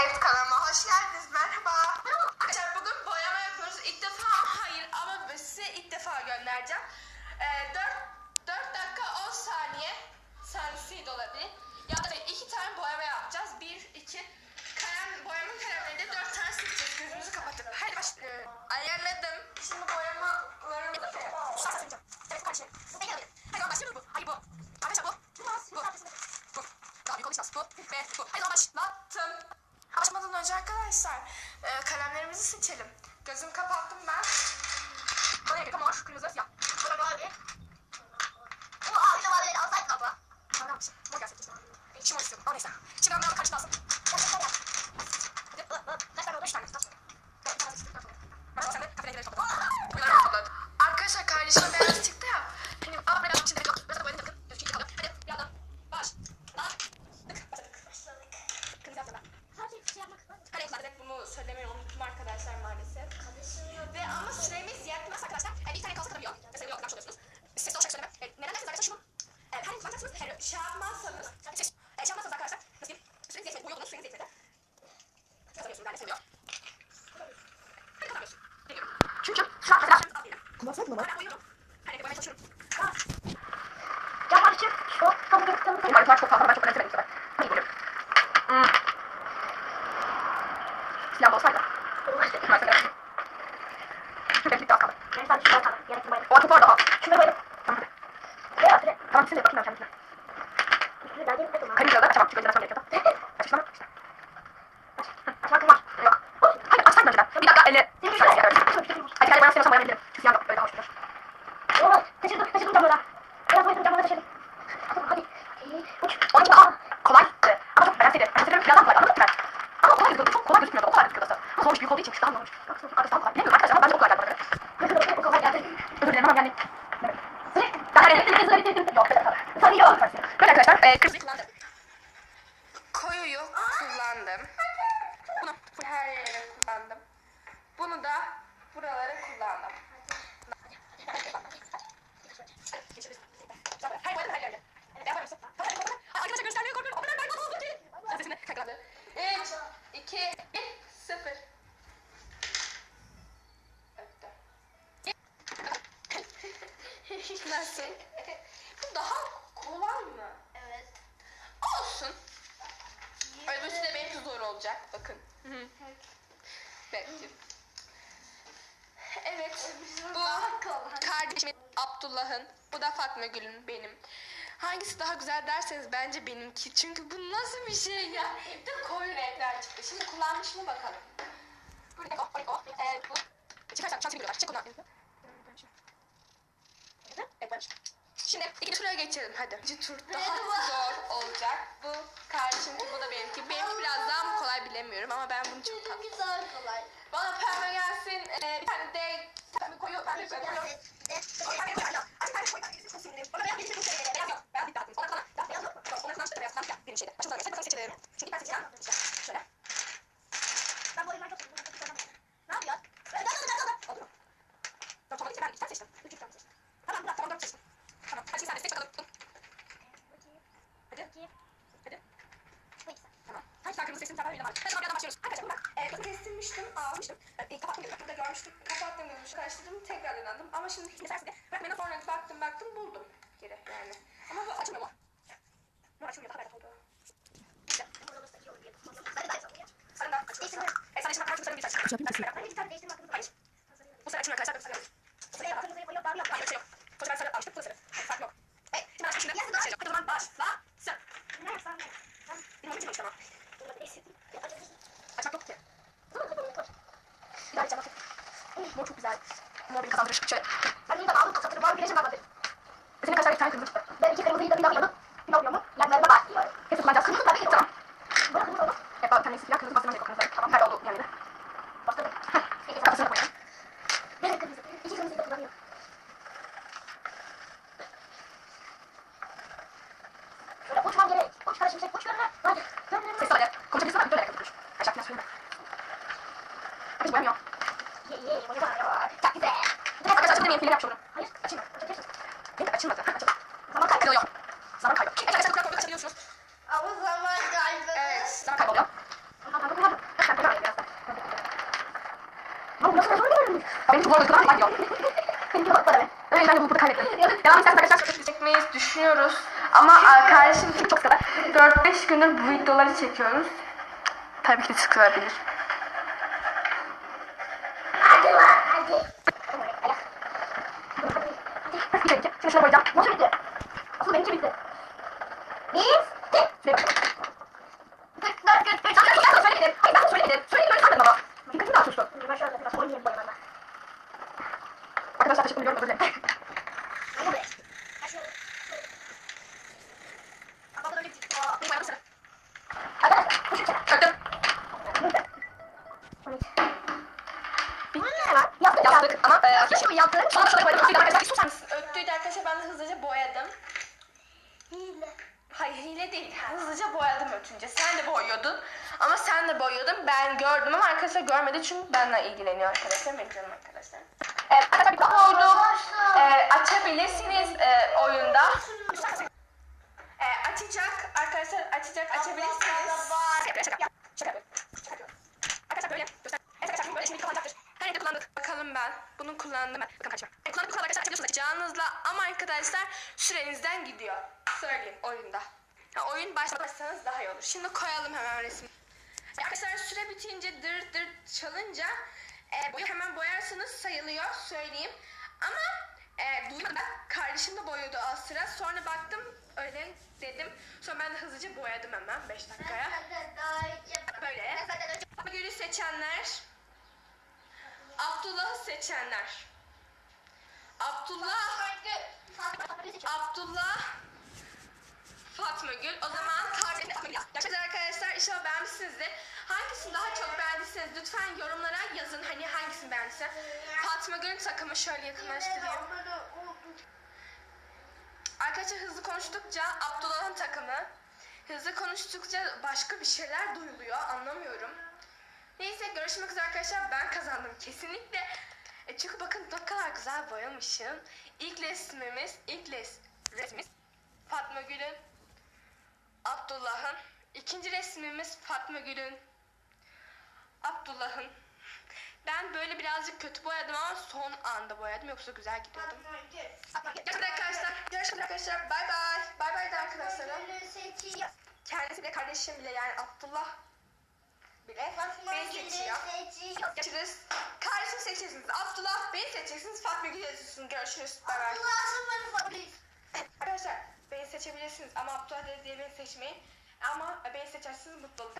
Evet kanalıma hoş geldiniz. Merhaba. Arkadaşlar bugün boyama yapıyoruz. İlk defa hayır ama size ilk defa göndereceğim. Ee, 4, 4 dakika 10 saniye saniyesi de olabilir. Ya da 2 tane boyama yapacağız. 1, 2, kalem, boyama kalemleri de 4 tane sıkacağız. Gözümüzü kapatıp. Hadi başlayalım. Ayarladım. Şimdi boyamalarımı... Evet kardeşim. Hadi başlıyoruz bu. Hayır bu. Arkadaşlar bu. Bu. Bu. Daha büyük olacağız. Bu. Ve bu. Hadi başlattım. Başlamadan önce arkadaşlar e, kalemlerimizi seçelim. Gözümü kapattım ben. Gel. Mor, kırmızı, siyah. Burada mavi. Bu ağaçta mavileri alsaydık abla. Tamam yapmışım. Mor gelsin. Şimdi mor istiyorum. O neyse. Şimdi ben biraz karıştı alsın. Hadi. Kaç tane oldu? Üç tane. Evet, tamam, seçtim. Başla sen de kafene gidelim. Bunları topladım. Arkadaşlar kardeşime beyaz çıktı ya. Şimdi abla biraz içinde yok. Biraz da boyanı takın. Gözüküyor kalıyor. Hadi birazdan. Baş. Başladık. Başladık. Kırmızı yapacağım ben. Hani zaten bunu söylemeyi unuttum arkadaşlar maalesef. Ve ama süremiz yetmez arkadaşlar. Yani bir tane kalsa kalabiliyor. Mesela yok, yapmış oluyorsunuz. Siz de o şarkı söyleme. E, neden derseniz arkadaşlar şunu. E, her kullanacaksınız. Her şey yapmazsanız. Siz e, şey yapmazsanız arkadaşlar. Nasıl diyeyim? Süreniz yetmedi. Uyuyordunuz, süreniz yetmedi. Yazamıyorsunuz, ben de seviyorum. Hadi kazanıyorsun. Geliyorum. Çünkü şu an mesela. Kulaklık mı var? Ben uyuyorum. Hani boyamaya çalışıyorum. Can var için şu tabii tabii tabii. Marifetler çok fazla. Ben çok önemsemedim ki ben. Hadi gidelim. Hmm. Silah da olsaydı. Mesela. Şu beklik daha kaldı. Ben sadece şuraya kaldım. Gerekli bayılır. O atıp orada al. Şurada bayılır. Tamam hadi. Ve atire. Tamam şimdi bakayım ben kendisine. Üstüne geldiğim ne zaman? Kayın yazdı. Açamam çünkü önceden gerekiyordu. Açıklama. İşte. Açmakım var. Yok. Hayır açsaydın önceden. Bir dakika elle. Bir saniye. Evet. Hadi kendi boyama istemiyorsan boyamayabilirim. Şu siyah yok. Öyle daha hoş durur. Yola taşıdım taşıdım camlara. Biraz boyadım camlara taşıdım. Hadi. Uç. Onun daha kolay. Ama çok beğenseydi. Ben seferim birazdan kolay. Anladın mı? Ama kolay gözüküyordu. Çok kolay gözükmüyordu. O kolay gözüküyordu. Ama sonuç büyük olduğu için arkadaş daha kolay. Bilmiyorum arkadaşlar bence o kolay geldi bana göre. O kolay geldi. Özür dilerim ama yani. Daha yani. Yok. Tabii yok. Böyle arkadaşlar. E, kırmızıyı kullandım. Koyuyu kullandım. Bunu her yere kullandım. Bunu da buralara kullandım. Hayır, boyadım her yerde. Nasıl? Bu daha kolay mı? Evet. Olsun. Öbürsü de benimki zor olacak. Bakın. Bekleyin. Evet. Bu kardeşimin Abdullah'ın. Bu da Fatma Gül'ün benim. Hangisi daha güzel derseniz bence benimki. Çünkü bu nasıl bir şey ya? Bir de koyu renkler çıktı. Şimdi kullanmış mı bakalım. Bu renk o, o, o. Ee, bu. Çıkarsan çantayı biliyorlar. Çık onu. Evet. Şimdi ikinci tura geçelim hadi. İkinci tur daha zor olacak. Bu kardeşimki bu da benimki. Benimki biraz daha mı kolay bilemiyorum ama ben bunu çok tatlı. Güzel kolay. Bana pembe gelsin. Ee, bir tane de pembe koyu. Pembe koyu. Pembe koyu. Beyaz bir şey aklım. Ona kalan. Ona kalan beyaz. Beyaz benim şeyde. Başımdan mesela seçelim. Şimdi ben seçeceğim. İşte şöyle. Ben bu oyunları çok seviyorum. Ne yapıyor? Ben de aldım. Oldu mu? Yok, tamam. Ben iki tane seçtim. Üç üç tane seçtim. Tamam, bırak. Tamam, dört seçtim. Tamam. Hadi sen de seç bakalım. Hadi. Hadi. Tamam. Hadi sen kırmızı seçtin. Sen böyle var. Hadi sonra başlıyoruz. Arkadaşlar bak. E, gözü kestirmiştim. Almıştım. E, kapattım gözü. Burada görmüştüm. Kapattım gözü. Karıştırdım. Tekrar inandım. Ama şimdi hiç mesela bırakmayın. Sonra baktım baktım buldum. Geri yani. Ama bu açılmıyor mu? Bu açılmıyor. Daha berbat oldu. İşte. Sarı da açılıyor. E, sana şimdi karşı sarı bir saç. Hayır. Bu sarı açılmıyor arkadaşlar. Ben sarı alıyorum. Hayır, öyle şey yok. Koca ben sarı almıştım. Bu da sarı. Fark yok. E, şimdi ben şimdi şey yok. Hadi o zaman başla. Sen. Benim için tamam. Açmak yok ki. Bir daha açacağım. Mor çok güzel. Kazandırır. Şöyle. Ben bunu da aldım. Satırı var. Güneşim var. Senin kaç tane bir tane kırmızı. Ben iki kırmızıyı da bir alıyorum. Bir alıyorum. Yanlarına başlıyorum. Hepsi kullanacağız. Kırmızı tabii. Tamam. Bana kırmızı oldu. Bak, bir tane siyah kırmızı bastırma şey bakın. Tamam, her oldu yani. Bastırdım. Kafasına koyalım. Birileri yapmış bunu. Hayır açılma. Benim açılmadı. Ha, açılmadı. Zaman kayboluyor. Zaman kaybı. Evet arkadaşlar kulak açabiliyorsunuz. Ama zaman kaybı. Evet zaman kayboluyor. Ondan fazla kullandım. Ben kullandım biraz da. Ama nasıl zor görünmüş. Benim bu arada kulağım kayboluyor. Benim de bak bana be. Öyle yüzden bu burada kaybettim. Devam istersen arkadaşlar çekecek miyiz düşünüyoruz. Ama kardeşim çok kadar. 4-5 gündür bu videoları çekiyoruz. Tabii ki de çıkılabilir. Ama. Dikkatimi dağıtmıştı. Ben şöyle biraz oynayayım bu arada. Arkadaşlar teşekkür ediyorum. Özür dilerim. Arkadaşlar, bu şu- Çöktüm. Yaptık yaptık ama e, arkadaşlar yaptık. Sonra şöyle koydum. Arkadaşlar bir susar mısın? Arkadaşlar ben de hızlıca boyadım. Hayır hile değil. Hızlıca boyadım ötünce. Sen de boyuyordun. Ama sen de boyuyordun. Ben gördüm ama arkadaşlar görmedi çünkü benimle ilgileniyor arkadaşlar. Benim canım arkadaşlar. E, arkadaşlar Koydum. E, açabilirsiniz e, oyunda. E, açacak arkadaşlar açacak açabilirsiniz. Arkadaşlar böyle göster. Evet arkadaşlar böyle şimdi kullanacaktır. Her yerde kullandık. Bakalım ben. Bunu kullandım. Bakın. Evet, kullandık kullandık arkadaşlar. Canınızla ama arkadaşlar sürenizden gidiyor. Söyleyeyim oyunda. Ya oyun başlarsanız daha iyi olur. Şimdi koyalım hemen resmi. Arkadaşlar süre bitince dır dır çalınca e, boyu hemen boyarsanız sayılıyor söyleyeyim. Ama e, duymadım ben. Kardeşim de boyadı az sıra. Sonra baktım öyle dedim. Sonra ben de hızlıca boyadım hemen 5 dakikaya. Böyle. Gül'ü seçenler. Abdullah'ı seçenler. Abdullah Abdullah Fatma Gül. O zaman Gerçekten arkadaşlar inşallah beğenmişsinizdir. Hangisini daha çok beğendiyseniz lütfen yorumlara yazın. Hani hangisini beğendiyse. Fatma Gül'ün takımı şöyle yakınlaştırayım. Arkadaşlar hızlı konuştukça Abdullah'ın takımı. Hızlı konuştukça başka bir şeyler duyuluyor. Anlamıyorum. Neyse görüşmek üzere arkadaşlar. Ben kazandım kesinlikle. E çünkü bakın ne kadar güzel boyamışım. İlk resmimiz, ilk res, resmimiz Fatma Gül'ün, Abdullah'ın. İkinci resmimiz Fatma Gül'ün, Abdullah'ın. Ben böyle birazcık kötü boyadım ama son anda boyadım yoksa güzel gidiyordum. Görüşürüz arkadaşlar. Görüşürüz arkadaşlar. Bay bay. Bay bay de arkadaşlarım. Kendisi bile kardeşim bile yani Abdullah bile beni seçiyor. Görüşürüz. Kardeşim seçeceksiniz. Abdullah beni seçeceksiniz. Fatma Gül'ü seçeceksiniz. Görüşürüz. Bay bay. Arkadaşlar beni seçebilirsiniz ama Abdullah dedi diye beni seçmeyin. Ama beni seçerseniz mutlu olun.